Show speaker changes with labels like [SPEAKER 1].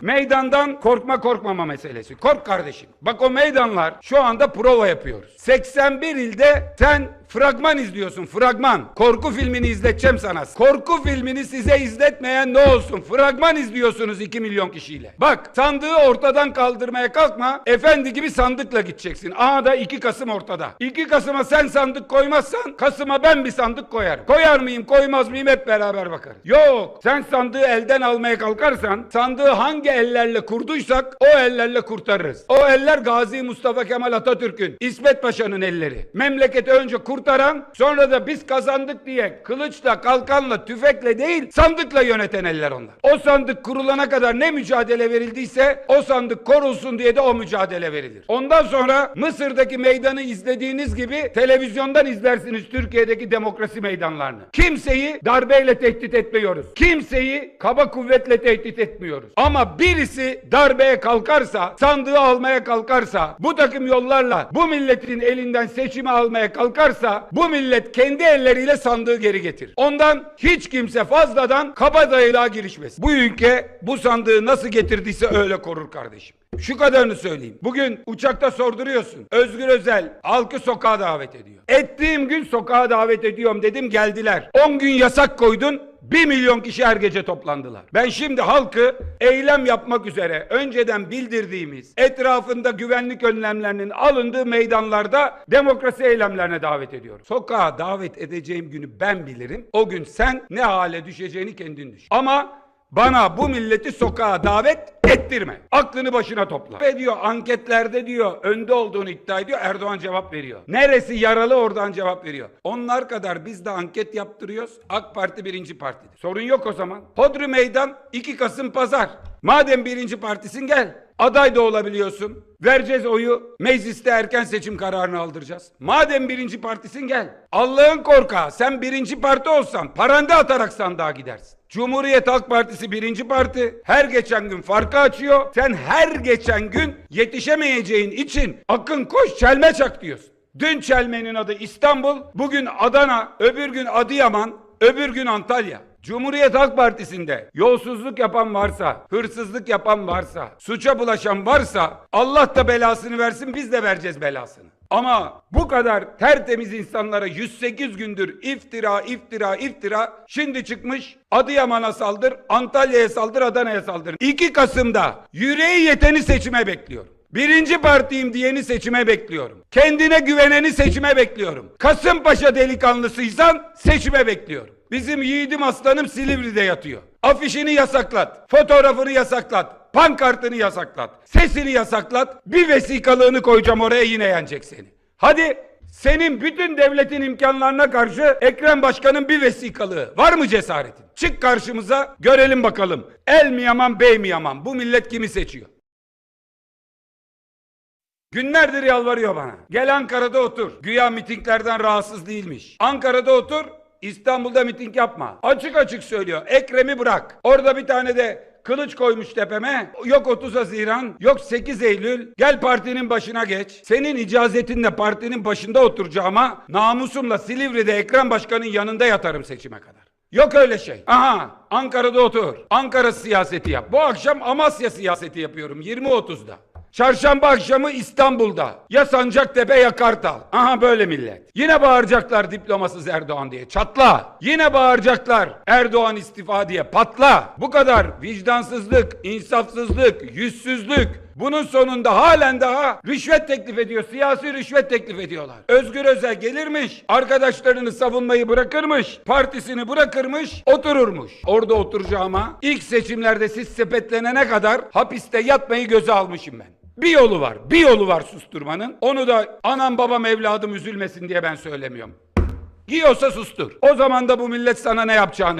[SPEAKER 1] Meydandan korkma korkmama meselesi. Kork kardeşim. Bak o meydanlar şu anda prova yapıyoruz. 81 ilde sen fragman izliyorsun. Fragman. Korku filmini izleteceğim sana. Korku filmini size izletmeyen ne olsun? Fragman izliyorsunuz 2 milyon kişiyle. Bak sandığı ortadan kaldırmaya kalkma. Efendi gibi sandıkla gideceksin. Aha da 2 Kasım ortada. 2 Kasım'a sen sandık koymazsan Kasım'a ben bir sandık koyarım. Koyar mıyım koymaz mıyım hep beraber bakarız. Yok sen sandığı elden almaya kalkarsan sandığı hangi ellerle kurduysak o ellerle kurtarırız. O eller Gazi Mustafa Kemal Atatürk'ün, İsmet Paşa'nın elleri. Memleketi önce kurtaran sonra da biz kazandık diye kılıçla, kalkanla, tüfekle değil sandıkla yöneten eller onlar. O sandık kurulana kadar ne mücadele verildiyse o sandık korulsun diye de o mücadele verilir. Ondan sonra Mısır'daki meydanı izlediğiniz gibi televizyondan izlersiniz Türkiye'deki demokrasi meydanlarını. Kimseyi darbeyle tehdit etmiyoruz. Kimseyi kaba kuvvetle tehdit etmiyoruz. Ama birisi darbeye kalkarsa, sandığı almaya kalkarsa, bu takım yollarla bu milletin elinden seçimi almaya kalkarsa, bu millet kendi elleriyle sandığı geri getirir. Ondan hiç kimse fazladan kabadayılığa girişmesin. Bu ülke bu sandığı nasıl getirdiyse öyle korur kardeşim. Şu kadarını söyleyeyim. Bugün uçakta sorduruyorsun. Özgür Özel halkı sokağa davet ediyor. Ettiğim gün sokağa davet ediyorum dedim geldiler. 10 gün yasak koydun. 1 milyon kişi her gece toplandılar. Ben şimdi halkı eylem yapmak üzere önceden bildirdiğimiz etrafında güvenlik önlemlerinin alındığı meydanlarda demokrasi eylemlerine davet ediyorum. Sokağa davet edeceğim günü ben bilirim. O gün sen ne hale düşeceğini kendin düşün. Ama bana bu milleti sokağa davet ettirme. Aklını başına topla. Ve diyor anketlerde diyor önde olduğunu iddia ediyor Erdoğan cevap veriyor. Neresi yaralı oradan cevap veriyor. Onlar kadar biz de anket yaptırıyoruz. AK Parti birinci partidir. Sorun yok o zaman. Hodri Meydan 2 Kasım Pazar. Madem birinci partisin gel. Aday da olabiliyorsun. Vereceğiz oyu. Mecliste erken seçim kararını aldıracağız. Madem birinci partisin gel. Allah'ın korkağı. Sen birinci parti olsan paranda atarak sandığa gidersin. Cumhuriyet Halk Partisi birinci parti. Her geçen gün farkı açıyor. Sen her geçen gün yetişemeyeceğin için akın koş çelme çak diyorsun. Dün çelmenin adı İstanbul, bugün Adana, öbür gün Adıyaman, öbür gün Antalya. Cumhuriyet Halk Partisi'nde yolsuzluk yapan varsa, hırsızlık yapan varsa, suça bulaşan varsa Allah da belasını versin biz de vereceğiz belasını. Ama bu kadar tertemiz insanlara 108 gündür iftira, iftira, iftira şimdi çıkmış Adıyaman'a saldır, Antalya'ya saldır, Adana'ya saldır. 2 Kasım'da yüreği yeteni seçime bekliyorum. Birinci partiyim diyeni seçime bekliyorum. Kendine güveneni seçime bekliyorum. Kasımpaşa delikanlısıysan seçime bekliyorum. Bizim yiğidim aslanım Silivri'de yatıyor. Afişini yasaklat, fotoğrafını yasaklat, pankartını yasaklat, sesini yasaklat, bir vesikalığını koyacağım oraya yine yenecek seni. Hadi senin bütün devletin imkanlarına karşı Ekrem Başkan'ın bir vesikalığı. Var mı cesaretin? Çık karşımıza görelim bakalım. El mi yaman bey mi yaman? Bu millet kimi seçiyor? Günlerdir yalvarıyor bana. Gel Ankara'da otur. Güya mitinglerden rahatsız değilmiş. Ankara'da otur. İstanbul'da miting yapma. Açık açık söylüyor. Ekrem'i bırak. Orada bir tane de kılıç koymuş tepeme. Yok 30 Haziran, yok 8 Eylül. Gel partinin başına geç. Senin icazetinle partinin başında oturacağıma namusumla Silivri'de Ekrem Başkan'ın yanında yatarım seçime kadar. Yok öyle şey. Aha Ankara'da otur. Ankara siyaseti yap. Bu akşam Amasya siyaseti yapıyorum 20.30'da. Çarşamba akşamı İstanbul'da. Ya Sancaktepe ya Kartal. Aha böyle millet. Yine bağıracaklar diplomasız Erdoğan diye. Çatla. Yine bağıracaklar Erdoğan istifa diye. Patla. Bu kadar vicdansızlık, insafsızlık, yüzsüzlük. Bunun sonunda halen daha rüşvet teklif ediyor. Siyasi rüşvet teklif ediyorlar. Özgür Özel gelirmiş. Arkadaşlarını savunmayı bırakırmış. Partisini bırakırmış. Otururmuş. Orada oturacağıma ilk seçimlerde siz sepetlenene kadar hapiste yatmayı göze almışım ben. Bir yolu var. Bir yolu var susturmanın. Onu da anam babam evladım üzülmesin diye ben söylemiyorum. Giyiyorsa sustur. O zaman da bu millet sana ne yapacağını